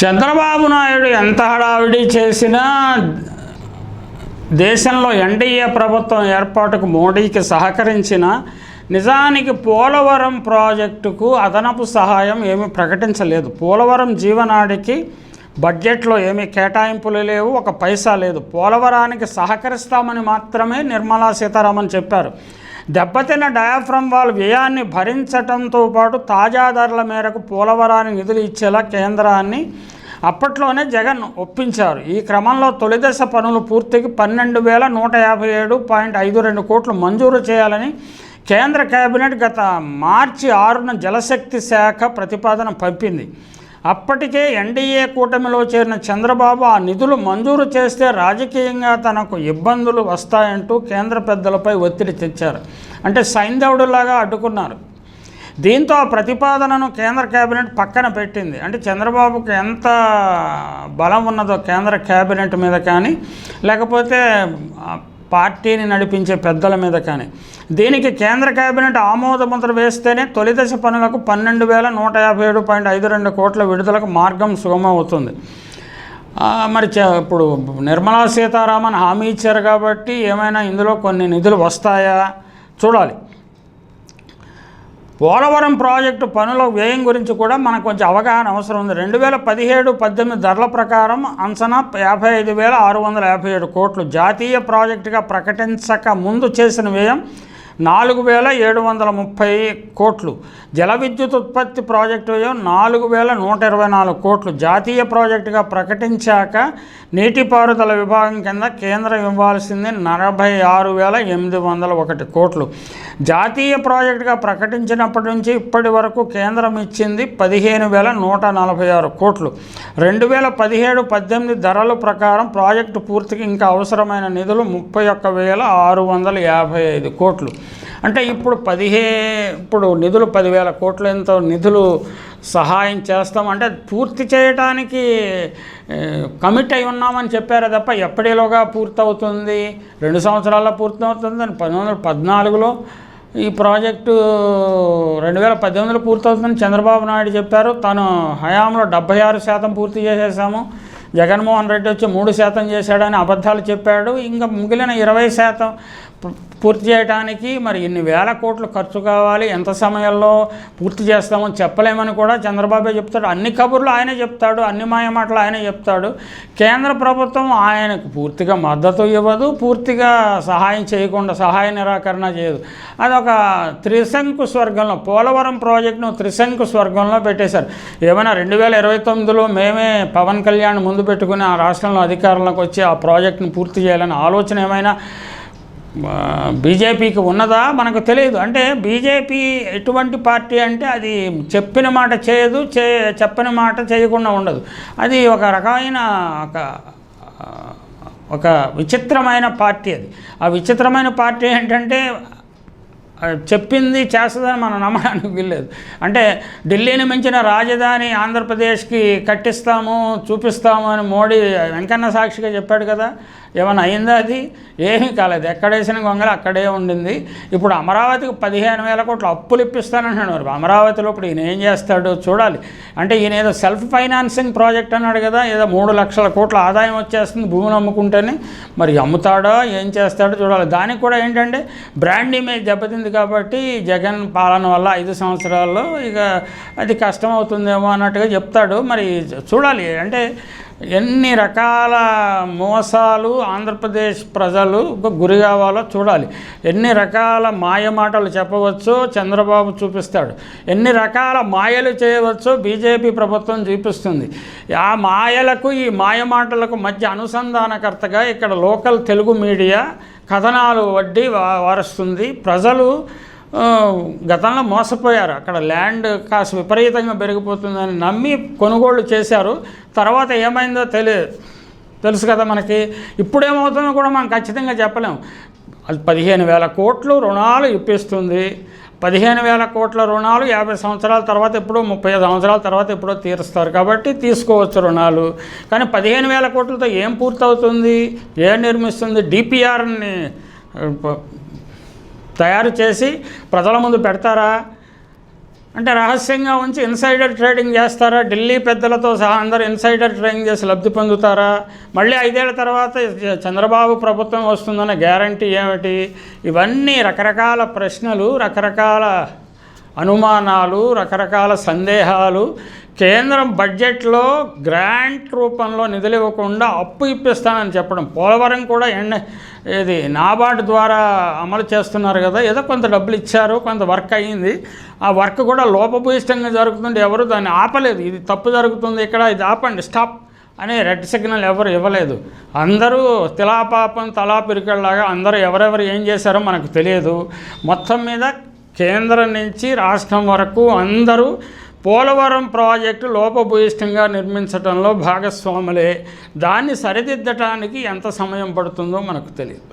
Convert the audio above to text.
చంద్రబాబు నాయుడు ఎంత హడావిడి చేసినా దేశంలో ఎన్డీఏ ప్రభుత్వం ఏర్పాటుకు మోడీకి సహకరించిన నిజానికి పోలవరం ప్రాజెక్టుకు అదనపు సహాయం ఏమీ ప్రకటించలేదు. పోలవరం జీవనాడికి బడ్జెట్లో ఏమీ కేటాయింపులు లేవు ఒక పైసా లేదు. పోలవరానికి సహకరిస్తామని మాత్రమే నిర్మలా సీతారామన్ చెప్పారు. దెబ్బతిన్న డయాఫ్రమ్ వాల్ వ్యయాన్ని భరించటంతో పాటు తాజా ధరల మేరకు పోలవరాన్ని నిధులు ఇచ్చేలా కేంద్రాన్ని అప్పట్లోనే జగన్ ఒప్పించారు. ఈ క్రమంలో తొలిదశ పనులు పూర్తికి పన్నెండు వేల నూట యాభై ఏడు పాయింట్ ఐదు రెండు కోట్లు మంజూరు చేయాలని కేంద్ర కేబినెట్ గత మార్చి ఆరున జలశక్తి శాఖ ప్రతిపాదన పంపింది. అప్పటికే ఎన్డీఏ కూటమిలో చేరిన చంద్రబాబు ఆ నిధులు మంజూరు చేస్తే రాజకీయంగా తనకు ఇబ్బందులు వస్తాయంటూ కేంద్ర పెద్దలపై ఒత్తిడి తెచ్చారు. అంటే సైంధవుడులాగా అడ్డుకున్నారు. దీంతో ఆ ప్రతిపాదనను కేంద్ర కేబినెట్ పక్కన పెట్టింది. అంటే చంద్రబాబుకు ఎంత బలం ఉన్నదో కేంద్ర కేబినెట్ మీద కానీ లేకపోతే పార్టీని నడిపించే పెద్దల మీద కానీ. దీనికి కేంద్ర కేబినెట్ ఆమోద ముద్ర వేస్తేనే తొలిదశ పనులకు పన్నెండు వేల నూట యాభై ఏడు పాయింట్ ఐదు రెండు కోట్ల విడుదలకు మార్గం సుగమవుతుంది మరి చ- ఇప్పుడు నిర్మలా సీతారామన్ హామీ ఇచ్చారు కాబట్టి ఏమైనా ఇందులో కొన్ని నిధులు వస్తాయా? చూడాలి. పోలవరం ప్రాజెక్టు పనుల వ్యయం గురించి కూడా మనకు కొంచెం అవగాహన అవసరం ఉంది. రెండు వేల పదిహేడు పద్దెనిమిది ధరల ప్రకారం అంచనా యాభై ఐదు వేల ఆరు వందల యాభై ఏడు కోట్లు జాతీయ ప్రాజెక్టుగా ప్రకటించక ముందు చేసిన వ్యయం నాలుగు వేల ఏడు వందల ముప్పై కోట్లు. జల విద్యుత్ ఉత్పత్తి ప్రాజెక్టు నాలుగు వేల నూట ఇరవై నాలుగు కోట్లు. జాతీయ ప్రాజెక్టుగా ప్రకటించాక నీటిపారుదల విభాగం కింద కేంద్రం ఇవ్వాల్సింది నలభై ఆరు వేల ఎనిమిది వందల ఒకటి కోట్లు. జాతీయ ప్రాజెక్టుగా ప్రకటించినప్పటి నుంచి ఇప్పటి వరకు కేంద్రం ఇచ్చింది పదిహేను వేల నూట నలభై ఆరు కోట్లు. రెండు వేల పదిహేడు పద్దెనిమిది ధరల ప్రకారం ప్రాజెక్టు పూర్తికి ఇంకా అవసరమైన నిధులు ముప్పై ఒక్క వేల ఆరు వందల యాభై ఐదు కోట్లు. అంటే ఇప్పుడు పదిహే ఇప్పుడు నిధులు పదివేల కోట్ల ఎంతో నిధులు సహాయం చేస్తాం. అంటే పూర్తి చేయటానికి కమిట్ అయి ఉన్నామని చెప్పారు తప్ప ఎప్పటిలోగా పూర్తవుతుంది? రెండు సంవత్సరాల్లో పూర్తవుతుంది అని పంతొమ్మిది వందల పద్నాలుగులో ఈ ప్రాజెక్టు రెండు వేల పద్దెనిమిదిలో పూర్తవుతుందని చంద్రబాబు నాయుడు చెప్పారు. తను హయాంలో డెబ్బై ఆరు శాతం పూర్తి చేసేసాము. జగన్మోహన్ రెడ్డి వచ్చి మూడు శాతం చేశాడని అబద్ధాలు చెప్పాడు. ఇంకా మిగిలిన ఇరవై శాతం పూర్తి చేయడానికి మరి ఇన్ని వేల కోట్లు ఖర్చు కావాలి ఎంత సమయంలో పూర్తి చేస్తామో చెప్పలేమని కూడా చంద్రబాబే చెప్తాడు. అన్ని కబుర్లు ఆయనే చెప్తాడు అన్ని మాయమాటలు ఆయనే చెప్తాడు. కేంద్ర ప్రభుత్వం ఆయనకు పూర్తిగా మద్దతు ఇవ్వదు పూర్తిగా సహాయం చేయకుండా సహాయ నిరాకరణ చేయదు. అదొక త్రిశంకు స్వర్గంలో పోలవరం ప్రాజెక్టును త్రిశంకు స్వర్గంలో పెట్టేశారు. ఏమైనా రెండు వేల ఇరవై తొమ్మిదిలో మేమే పవన్ కళ్యాణ్ ముందు పెట్టుకుని ఆ రాష్ట్రంలో అధికారంలోకి వచ్చి ఆ ప్రాజెక్టును పూర్తి చేయాలని ఆలోచన ఏమైనా బీజేపీకి ఉన్నదా? మనకు తెలియదు. అంటే బీజేపీ ఎటువంటి పార్టీ అంటే అది చెప్పిన మాట చేయదు చే చెప్పని మాట చేయకుండా ఉండదు. అది ఒక రకమైన ఒక ఒక విచిత్రమైన పార్టీ అది. ఆ విచిత్రమైన పార్టీ ఏంటంటే చెప్పింది చేస్తుందని మనం నమ్మడానికి వీల్లేదు. అంటే ఢిల్లీని మించిన రాజధాని ఆంధ్రప్రదేశ్కి కట్టిస్తాము చూపిస్తాము అని మోడీ వెంకన్న సాక్షిగా చెప్పాడు కదా. ఏమైనా అయిందా అది? ఏమీ కాలేదు. ఎక్కడేసిన గొంగలు అక్కడే ఉండింది. ఇప్పుడు అమరావతికి పదిహేను వేల కోట్లు అప్పులు ఇప్పిస్తానంటున్నాడు మరి అమరావతిలో ఇప్పుడు ఈయన ఏం చేస్తాడో చూడాలి. అంటే ఈయన ఏదో సెల్ఫ్ ఫైనాన్సింగ్ ప్రాజెక్ట్ అన్నాడు కదా ఏదో మూడు లక్షల కోట్ల ఆదాయం వచ్చేస్తుంది భూమిని అమ్ముకుంటేనే. మరి అమ్ముతాడో ఏం చేస్తాడో చూడాలి. దానికి కూడా ఏంటంటే బ్రాండ్ ఇమేజ్ దెబ్బతింది కాబట్టి జగన్ పాలన వల్ల ఐదు సంవత్సరాల్లో ఇక అది కష్టం అవుతుందేమో అన్నట్టుగా చెప్తాడు. మరి చూడాలి. అంటే ఎన్ని రకాల మోసాలు ఆంధ్రప్రదేశ్ ప్రజలు గురి కావాలో చూడాలి. ఎన్ని రకాల మాయ మాటలు చెప్పవచ్చో చంద్రబాబు చూపిస్తాడు. ఎన్ని రకాల మాయలు చేయవచ్చో బీజేపీ ప్రభుత్వం చూపిస్తుంది. ఆ మాయలకు ఈ మాయ మాటలకు మధ్య అనుసంధానకర్తగా ఇక్కడ లోకల్ తెలుగు మీడియా కథనాలు వడ్డీ వారుస్తుంది. ప్రజలు గతంలో మోసపోయారు. అక్కడ ల్యాండ్ కాస్త విపరీతంగా పెరిగిపోతుందని నమ్మి కొనుగోళ్ళు చేశారు. తర్వాత ఏమైందో తెలియదు తెలుసు కదా మనకి. ఇప్పుడేమవుతుందో కూడా మనం ఖచ్చితంగా చెప్పలేము అది పదిహేను వేల కోట్లు రుణాలు ఇప్పిస్తుంది. పదిహేను వేల కోట్ల రుణాలు యాభై సంవత్సరాల తర్వాత ఎప్పుడో ముప్పై సంవత్సరాల తర్వాత ఎప్పుడో తీరుస్తారు. కాబట్టి తీసుకోవచ్చు రుణాలు. కానీ పదిహేను వేల కోట్లతో ఏం పూర్తవుతుంది? ఏం నిర్మిస్తుంది? డిపిఆర్ని తయారు చేసి ప్రజల ముందు పెడతారా? అంటే రహస్యంగా ఉంచి ఇన్సైడర్ ట్రేడింగ్ చేస్తారా? ఢిల్లీ పెద్దలతో సహా అందరూ ఇన్సైడర్ ట్రేడింగ్ చేసి లబ్ధి పొందుతారా? మళ్ళీ ఐదేళ్ళ తర్వాత చంద్రబాబు ప్రభుత్వం వస్తుందన్న గ్యారంటీ ఏమిటి? ఇవన్నీ రకరకాల ప్రశ్నలు రకరకాల అనుమానాలు రకరకాల సందేహాలు కేంద్రం బడ్జెట్లో గ్రాంట్ రూపంలో నిధులు ఇవ్వకుండా అప్పు ఇప్పిస్తానని చెప్పడం. పోలవరం కూడా ఎండ ఇది నాబార్డు ద్వారా అమలు చేస్తున్నారు కదా ఏదో కొంత డబ్బులు ఇచ్చారు కొంత వర్క్ అయ్యింది ఆ వర్క్ కూడా లోపభూయిష్టంగా జరుగుతుంది ఎవరు దాన్ని ఆపలేదు. ఇది తప్పు జరుగుతుంది ఇక్కడ ఇది ఆపండి స్టాప్ అనే రెడ్ సిగ్నల్ ఎవరు ఇవ్వలేదు. అందరూ తిలాపాపం తలా పిరికల్లాగా అందరూ ఎవరెవరు ఏం చేశారో మనకు తెలియదు. మొత్తం మీద కేంద్రం నుంచి రాష్ట్రం వరకు అందరూ పోలవరం ప్రాజెక్టు లోపభూయిష్టంగా నిర్మించడంలో భాగస్వాములే. దాన్ని సరిదిద్దటానికి ఎంత సమయం పడుతుందో మనకు తెలియదు.